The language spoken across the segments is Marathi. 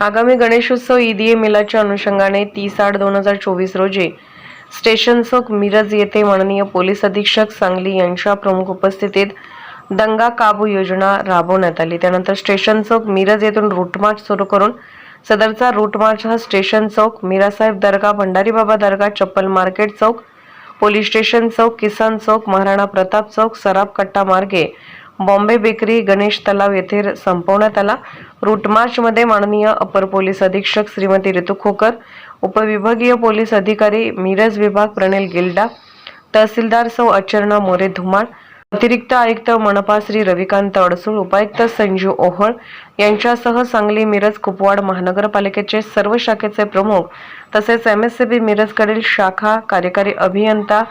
आगामी गणेशोत्सव ईदीए मिलाच्या अनुषंगाने तीस आठ दोन हजार चोवीस रोजी स्टेशन चौक मिरज येथे माननीय पोलीस अधीक्षक सांगली यांच्या प्रमुख उपस्थितीत दंगा काबू योजना राबवण्यात आली. त्यानंतर स्टेशन चौक मिरज येथून रूटमार्च सुरू करून सदरचा रूटमार्च हा स्टेशन चौक मीरासाहेब दर्गा भंडारी बाबा दर्गा चप्पल मार्केट चौक पोलीस स्टेशन चौक किसान चौक महाराणा प्रताप चौक सराफ कट्टा मार्गे बॉम्बे बेकरी गणेश तलाव येथे संपवण्यात आला. रूटमार्चमध्ये माननीय अपर पोलीस अधीक्षक श्रीमती ऋतू खोकर उपविभागीय पोलीस अधिकारी मिरज विभाग प्रणेल गिल्डा तहसीलदार सौ अचर्णा मोरे धुमाळ अतिरिक्त आयुक्त मनपा श्री रविकांत अडसूळ उपायुक्त संजू ओहळ यांच्यासह सांगली मिरज कुपवाड महानगरपालिकेचे सर्व शाखेचे प्रमुख तसेच एम एस सी बी मिरजकडील शाखा कार्यकारी अभियंता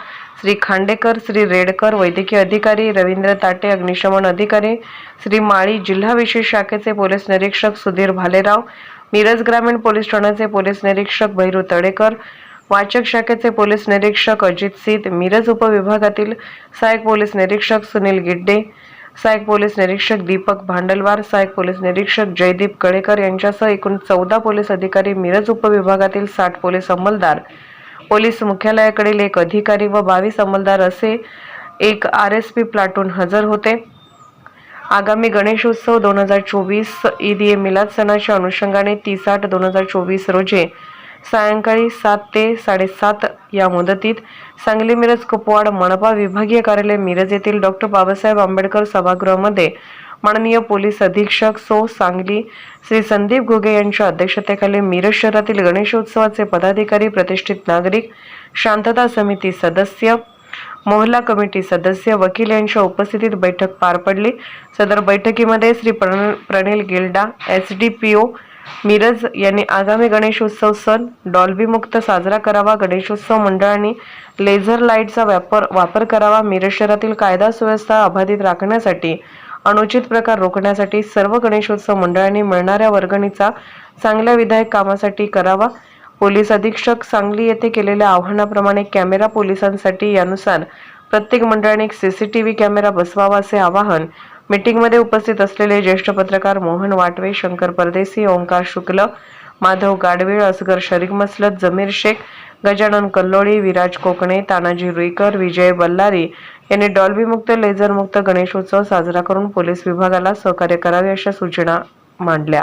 श्री खांडेकर श्री रेडकर वैद्यकीय अधिकारी रवींद्र ताटे अग्निशमन अधिकारी श्री माळी जिल्हा विशेष शाखेचे पोलीस निरीक्षक सुधीर भालेराव मिरज ग्रामीण पोलीस ठाण्याचे पोलीस निरीक्षक भैरू तडेकर वाचक शाखेचे पोलीस निरीक्षक अजित सीत मिरज उपविभागातील सहाय्यक पोलीस निरीक्षक सुनील गिड्डे सहाय्यक पोलीस निरीक्षक दीपक भांडलवार सहाय्यक पोलीस निरीक्षक जयदीप कळेकर यांच्यासह एकूण चौदा पोलीस अधिकारी मिरज उपविभागातील साठ पोलीस अंमलदार. पोलीस मुख्यालयाकडील एक अधिकारी व बावीस अंमलदार असे एक आर एस पी प्लाटून हजर होते. आगामी गणेशोत्सव दोन हजार चोवीस ईद ए मिलाद सणाच्या अनुषंगाने तीस आठ दोन हजार चोवीस रोजी सायंकाळी सात ते साडेसात या मुदतीत सांगली मिरज कुपवाड मनपा विभागीय कार्यालय मिरज येथील डॉक्टर बाबासाहेब आंबेडकर सभागृहामध्ये माननीय पोलीस अधीक्षक सो सांगली श्री संदीप घुगे यांच्या अध्यक्षतेखाली मिरज शहरातील गणेशोत्सवाचे पदाधिकारी प्रतिष्ठित नागरिक शांतता समिती सदस्य मोहल्ला कमिटी सदस्य वकील यांच्या उपस्थितीत बैठक पार पडली. सदर बैठकीमध्ये श्री प्रण- Pranil Gilda S D P O Miraj यांनी आगामी गणेशोत्सव सण डॉल्बीमुक्त साजरा करावा गणेशोत्सव मंडळांनी लेझर लाईटचा वापर वापर करावा मिरज शहरातील कायदा सुव्यवस्था अबाधित राखण्यासाठी अनुचित प्रकार रोखण्यासाठी सर्व गणेशोत्सव मंडळांनी मिळणाऱ्या वर्गणीचा चांगल्या विधायक कामासाठी करावा. पोलीस अधीक्षक सांगली येथे केलेल्या आव्हानाप्रमाणे कॅमेरा पोलिसांसाठी यानुसार प्रत्येक मंडळाने एक सीसीटीव्ही कॅमेरा बसवावा असे आवाहन मीटिंगमध्ये उपस्थित असलेले ज्येष्ठ पत्रकार मोहन वाटवे शंकर परदेसी ओंकार शुक्ल माधव गाडवीळ असगर शरीफ मसलत जमीर शेख गजानन कल्लोळी विराज कोकणे तानाजी रुईकर विजय बल्लारी यांनी डॉल्बीमुक्त लेझरमुक्त गणेशोत्सव साजरा करून पोलीस विभागाला सहकार्य करावे अशा सूचना मांडल्या.